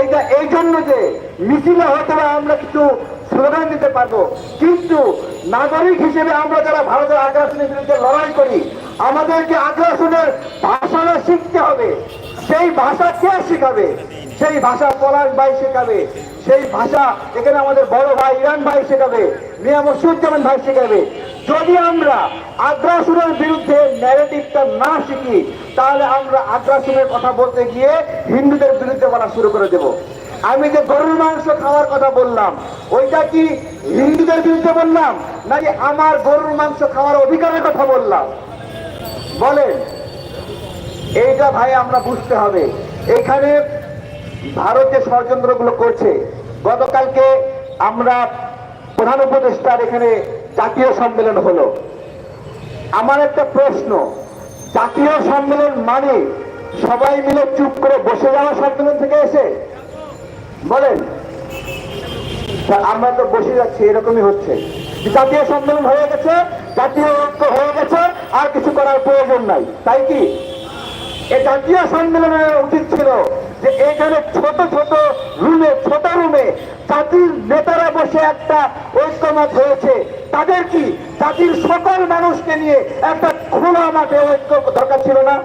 এইটা এই জন্য যে মিছিলে হয়তো আমরা কিছু স্লোগান দিতে পারব। কিন্তু নাগরিক হিসেবে আমরা যারা ভারতের আগ্রাসনের বিরুদ্ধে লড়াই করি, আমাদেরকে আগ্রাসনের ভাষাটা শিখতে হবে। সেই ভাষা কে শেখাবে? সেই ভাষা পলাশ ভাই শেখাবে। সেই ভাষা এখানে আমাদের বড় ভাই ইরান ভাই শেখাবে, মিয়া মসুজ্জামান ভাই শেখাবে। যদি আমরা আগ্রাসনের বিরুদ্ধে ন্যারেটিভটা না শিখি তাহলে আমরা আগ্রাসনের কথা বলতে গিয়ে হিন্দুদের বিরুদ্ধে বলা শুরু করে দেব। আমি যে গরুর মাংস খাওয়ার কথা বললাম, ওইটা কি হিন্দুদের বিরুদ্ধে বললাম, নাকি আমার গরুর মাংস খাওয়ার অধিকারের কথা বললাম? বলেন। এইটা ভাই আমরা বুঝতে হবে। এখানে ভারত যে ষড়যন্ত্রগুলো করছে। গতকালকে আমরা প্রধান উপদেষ্টার এখানে জাতীয় সম্মেলন হলো। আমার একটা প্রশ্ন জাতীয় সম্মেলন মানে সবাই মিলে চুপ করে বসে যাওয়া সম্মেলন থেকে এসে। বলেন আমরা তো বসে যাচ্ছি, এরকমই হচ্ছে। জাতীয় সম্মেলন হয়ে গেছে, জাতীয় ঐক্য হয়ে গেছে, আর কিছু করার প্রয়োজন নাই। তাই কি? এই জাতীয় সম্মেলনের উচিত ছিল যে এখানে ছোট ছোট রুমে ছোট রুমে জাতির নেতারা বসে একটা ঐক্যমত হয়েছে। তাদের কি? জাতির সকল মানুষকে নিয়ে একটা খোলা মাঠে ঐক্য দরকার ছিল না।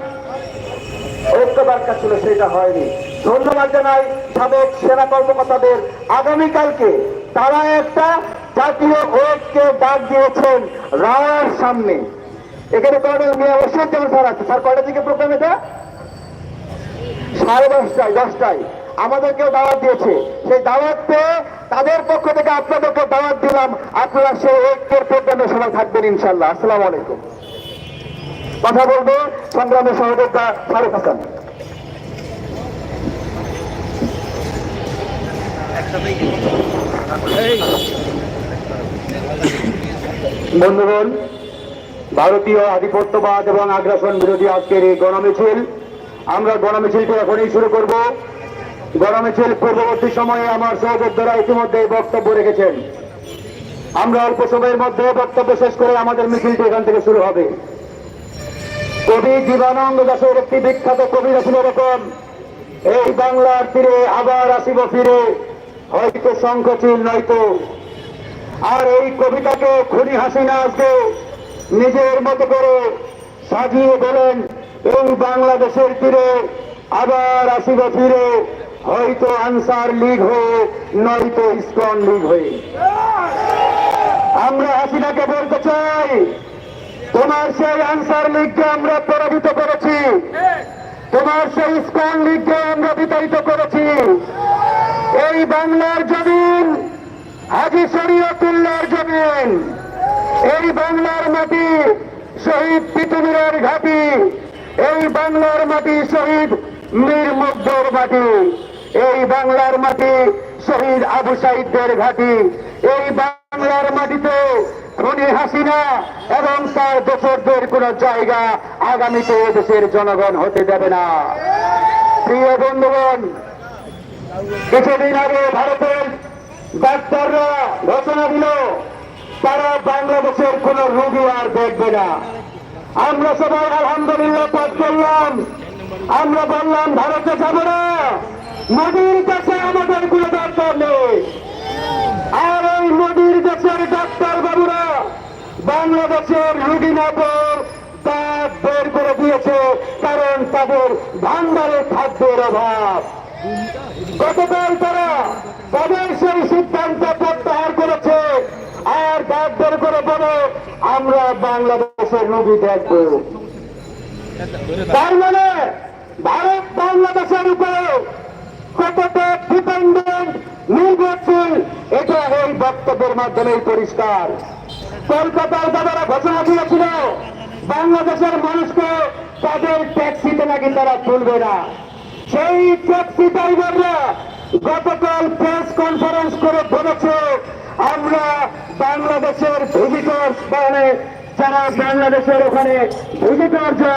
ঐক্য দরকার ছিল, সেটা হয়নি। ধন্যবাদ জানাই সাবেক সেনা কর্মকর্তাদের। আগামীকালকে তারা একটা জাতীয় ঐক্যে ডাক দিয়েছেন রাওয়ার সামনে। এখানে কর্নেল মিয়া অবশ্যই যেমন স্যার আছে। স্যার, কয়টা থেকে প্রোগ্রাম এটা? সাড়ে দশটায় দশটায়। আমাদেরকেও দাওয়াত দিয়েছে। সেই দাওয়াত পেয়ে তাদের পক্ষ থেকে আপনাদেরকে দাওয়াত দিলাম। আপনারা সেই ঐক্যের প্রোগ্রামে সবাই থাকবেন ইনশাল্লাহ আসসালামু আলাইকুম। কথা বলব সংগ্রামের সহযোগিতা ফারুক হাসান। বন্ধুগণ, ভারতীয় আধিপত্যবাদ এবং আগ্রাসন বিরোধী আজকের এই গণমিছিল, আমরা গণমিছিলটি এখনই শুরু করব। গণমিছিল পূর্ববর্তী সময়ে আমার সহযোদ্ধারা ইতিমধ্যে বক্তব্য রেখেছেন। আমরা অল্প সময়ের মধ্যে বক্তব্য শেষ করে আমাদের মিছিলটি এখান থেকে শুরু হবে। কবি জীবানন্দ দাসের একটি বিখ্যাত কবিতা ছিল এরকম এই বাংলার তীরে আবার আসিব ফিরে, হয়তো শঙ্খচিল নয়তো। আর এই কবিতাকে খুনি হাসিনা আজকে নিজের মতো করে সাজিয়ে বলেন, এই বাংলাদেশের তীরে আবার আসিব ফিরে, হয়তো আনসার লীগ হয়ে, নয়তো ইস্কন লীগ হয়ে। আমরা হাসিনাকে বলতে চাই তোমার সেই আনসার লীগকে আমরা পরাজিত করেছি। তোমার সেই ইস্কন লীগকে আমরা বিতাড়িত করেছি। এই বাংলার জমিন, হাজি শরীয়তুল্লাহর জমিন, এই বাংলার মাটি শহীদ পিতুমিরের ঘাটি, এই বাংলার মাটি শহীদ মীর মুগ্ধর মাটি, এই বাংলার মাটি শহীদ আবু সাইদদের ঘাটি, এই বাংলার মাটিতে খুনি হাসিনা এবং তার দোসরদের কোন জায়গা আগামীতে দেশের জনগণ হতে দেবে না। প্রিয় বন্ধুগণ, কিছুদিন আগে ভারতের ডাক্তাররা ঘোষণা দিল, তারা বাংলাদেশের কোন রোগী আর দেখবে না। আমরা সবাই আলহামদুলিল্লাহ পাঠ করলাম। আমরা বললাম, ভারতে যাব না। মোদীর কাছে আমাদের কোনো দরকার নেই। আর ওই মোদীর বাবুরা বাংলাদেশের রুগী না দাঁত বের করে দিয়েছে কারণ তাদের ভান্ডারে খাদ্যের অভাব। গতকাল তারা তাদের সেই সিদ্ধান্ত প্রত্যাহার করেছে। আর দাঁত বের করে বলে, আমরা বাংলাদেশের রুগী দেখব। তার মানে ভারত বাংলাদেশের উপরে কতটা ডিপেন্ডেন্ট নির্ভরশীল, এটা এই বক্তব্যের মাধ্যমেই পরিষ্কার। কলকাতার দাদারা ঘোষণা দিয়েছিল, বাংলাদেশের মানুষকে তাদের ট্যাক্সিতে নাকি তারা তুলবে না। সেই ট্যাক্সি ড্রাইভাররা গতকাল প্রেস কনফারেন্স করে বলেছে, আমরা বাংলাদেশের ভিজিটর্স মানে যারা বাংলাদেশের ওখানে ভিজিটর